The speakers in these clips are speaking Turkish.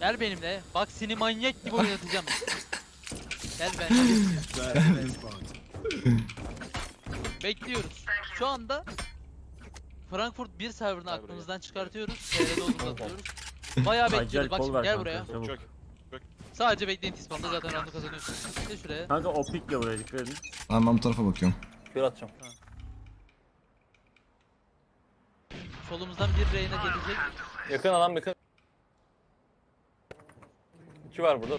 Gel benimle. Bak seni manyak gibi oynatacağım. Gel benimle. Bekliyoruz. Şu anda Frankfurt 1 serverını aklımızdan çıkartıyoruz. TR'de olduğunu atıyoruz. Bayağı bekliyoruz. Bak şimdi gel buraya. çabuk. Çok. Sadece bekleyin Tispan'da zaten roundu kazanıyorsun. Gel şuraya. Kanka o pikle buraya dikkat edin. Ben, ben bu tarafa bakıyorum. Bir atacağım. Solumuzdan bir Reyna gelecek. Yakın adam yakın. İki var burada.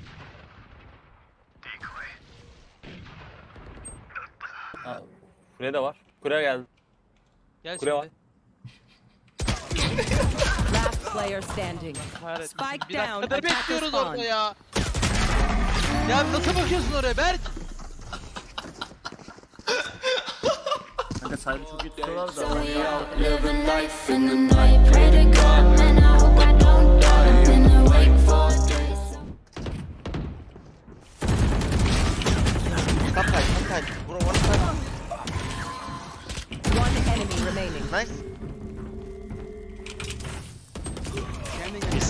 Ha, Kule de var. Kule geldi. Gel Kule var. şimdi. Last player standing. Kahretmesin. Spike Bir dakika down, da attacker bekliyoruz spawn. orada ya. Ya nasıl bakıyorsun oraya Berk? Kanka sahibi çok iyi tutuyorlar da. Living life in the night. Pray to God, man, I hope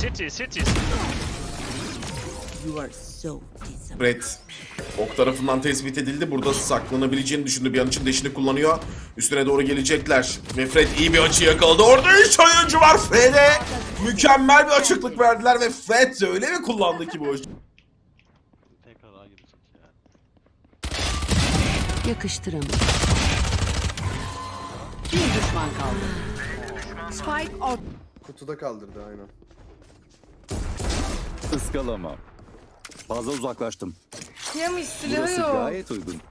City, city. You are so disappointed. Red ok tarafından tespit edildi. Burada saklanabileceğini düşündü. Bir an için deşini kullanıyor. Üstüne doğru gelecekler. Ve Fred iyi bir açı yakaladı. Orada 3 oyuncu var. Fred'e mükemmel bir açıklık verdiler ve Fred öyle mi kullandı ki bu açı? Yakıştıramadım. Bir düşman kaldı. Spike or Kutuda kaldırdı aynen. Iskalama. Fazla uzaklaştım. Yemiş Burası gayet uygun.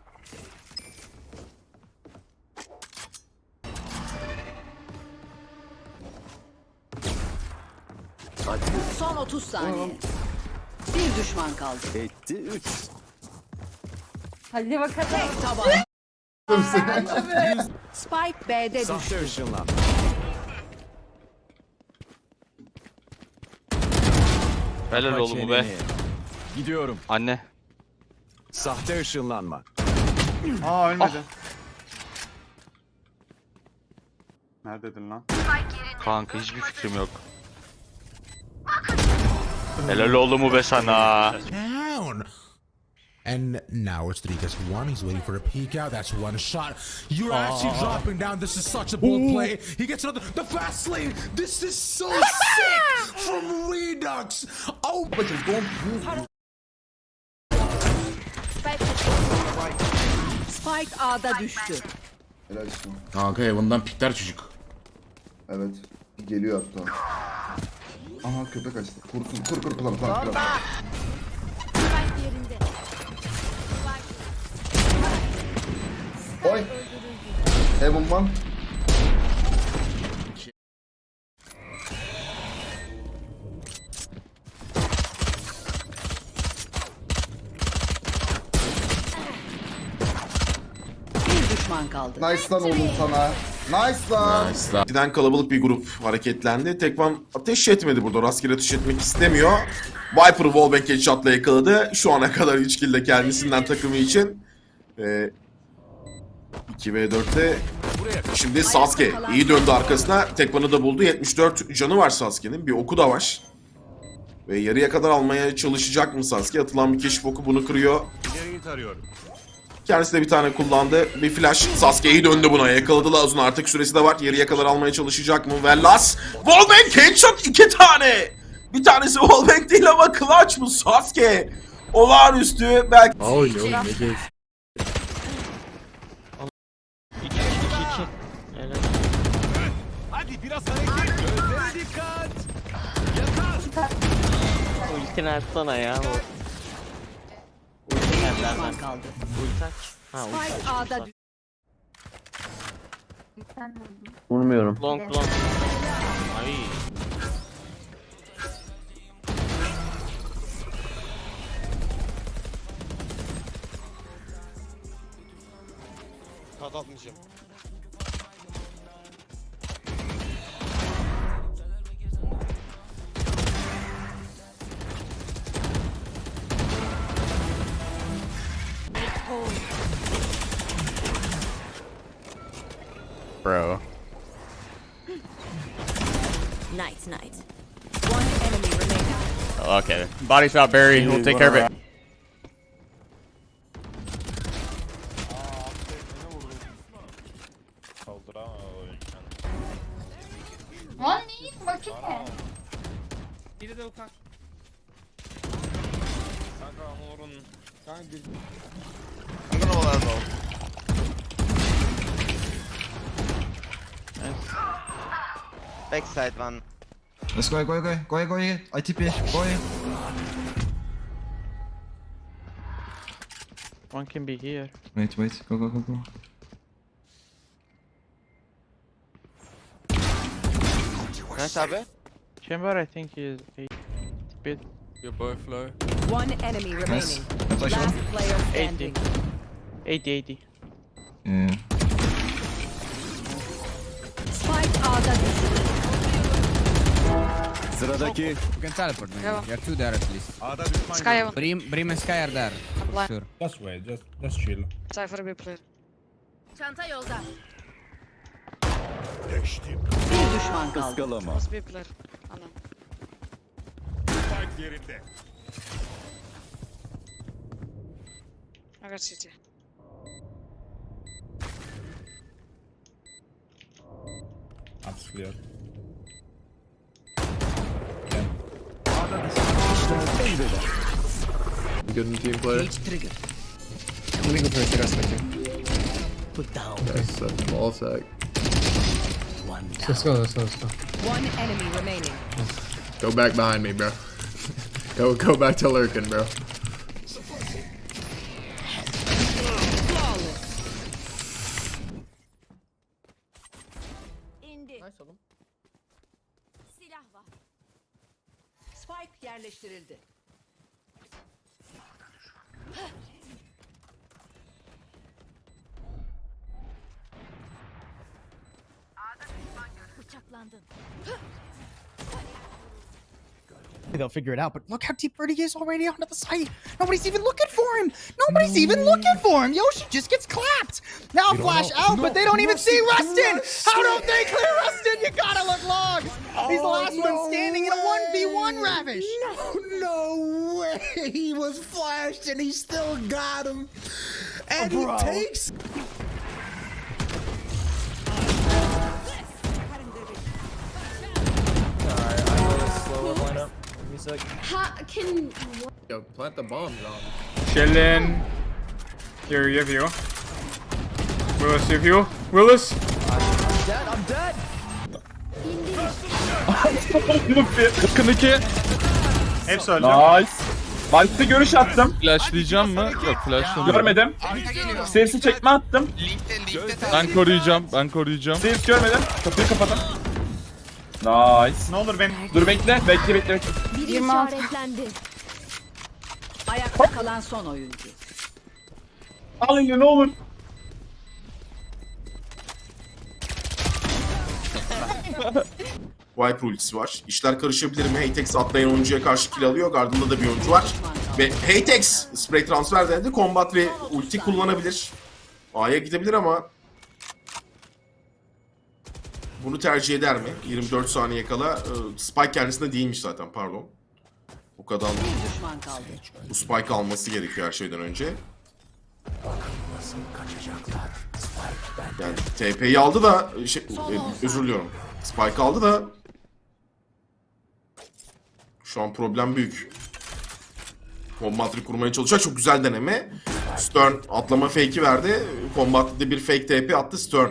Hadi Son 30 saniye. Bir düşman kaldı. etti 3. Hadi bakalım. Taban. Spike B'de düştü. Sahte ışınlan. Helal oğlum be. Gidiyorum. Anne. Sahte ışınlanma. Aa ölmedi. Neredeydin lan? Kanka hiçbir fikrim yok. Helal oğlumu be sana. Down. And now it's three against one. He's waiting for a peek out. That's one shot. You're actually dropping down. This is such a bold play. He gets another. The fast lane. This is so sick from Redux. Oh, but you're going. Spike A'da düştü. Helal olsun. Kanka Evan'dan pikler çocuk. Evet. Geliyor hatta. Aha köpek açtı. Kursun. Kur kur kullan kullan kullan. Oy. Heaven one. Bir düşman kaldı. Nice lan oğlum sana. Nice lan. Nice. Giden kalabalık bir grup hareketlendi. Tekvan ateş etmedi burada. Rastgele ateş etmek istemiyor. Viper'ı wallbang headshot'la yakaladı. Şu ana kadar 3 kill de kendisinden takımı için. Ve 2v4'te şimdi Sasuke iyi döndü arkasına. Tekvan'ı da buldu. 74 canı var Sasuke'nin. Bir oku da var. Ve yarıya kadar almaya çalışacak mı Sasuke? Atılan bir keşif oku bunu kırıyor. Kendisi de bir tane kullandı. Bir flash. Sasuke iyi döndü buna. Yakaladı Laz'un artık süresi de var. Yarıya kadar almaya çalışacak mı? Ve Laz. Wallbang headshot iki tane. Bir tanesi Wallbang değil ama clutch bu Sasuke. Olağanüstü. Belki Hadi biraz hareket. Gözlere dikkat. Ultini atsana ya. Bir düşman kaldı. Ulti aç. Ha Spike A'da düştü. Vurmuyorum. Long long. Ay. Kat atmayacağım. bro. Nice, nice. One enemy remaining. Oh, okay. Body shot Barry. We'll take care of it. One Backside one. Let's go, go, go, go, go, ITP, go. One can be here. Wait, wait, go, go, go, go. Nice abi. Chamber I think is a bit. You're both low. One enemy remaining. Nice. Last one. player standing. 80 80. Yeah. Spike A'da düştü. Sıradaki. You can teleport, man. You're two there at least. A'da düşman görüldü. Brim, Brim and Sky are there. For sure. Just wait, just, just chill. Çanta yolda. Geçtim. Bir düşman kaldı. Iskalama. Spike yerinde. That's clear. Good team player. trigger. Let me go first. I got second. Put down. Nice. Uh, ball sack. One down. Let's go. Let's go. Let's go. One enemy remaining. Go back behind me, bro. go go back to lurking, bro. İndi. Silah Spike yerleştirildi. Bıçaklandın. They'll figure it out, but look how deep Birdie is already onto the site. Nobody's even looking for him. Nobody's even looking for him. Yoshi just gets clapped. Now flash out, but they don't even see Rustin. How don't they clear Rustin? You gotta look long. He's the last one standing in a 1v1 Ravish. No, no way. He was flashed and he still got him. And he oh, takes Alright, I'm gonna slow up, line up. Music. Ha can Yo, plant the bombs on. Chillin. Here, you have you. Willis, you have Willis I'm dead I'm dead you. Willis. Yakındaki. Hepsi öldü. Nice. Balkta görüş attım. Flashlayacağım mı? Yok flashlamıyorum. Görmedim. Safe'i çekme attım. Ben koruyacağım. Ben koruyacağım. Safe görmedim. Kapıyı kapadım. Nice. Ne olur ben. Dur bekle. Bekle bekle bekle. biri işaretlendi. Ayakta kalan son oyuncu. Al eline ne olur. Viper ultisi var. İşler karışabilir mi? Heytex atlayan oyuncuya karşı kill alıyor. Gardında da bir oyuncu var. Ve Heytex spray transfer denedi. Combat ve ulti kullanabilir. A'ya gidebilir ama bunu tercih eder mi? 24 saniye kala. Ee, Spike kendisinde değilmiş zaten pardon. O kadar bu Spike alması gerekiyor her şeyden önce. Yani TP'yi aldı da şey, e, özür diliyorum. Spike aldı da şu an problem büyük. Combat'ı kurmaya çalışıyor. Çok güzel deneme. Stern atlama fake'i verdi. Combat'ta bir fake TP attı Stern.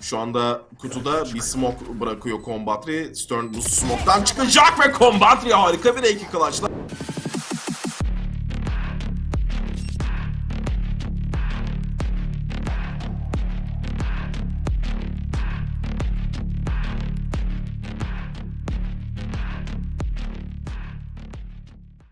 Şu anda kutuda bir smoke bırakıyor Combatri. Stern bu smoke'tan çıkacak ve Combatri harika bir iki clutch'la.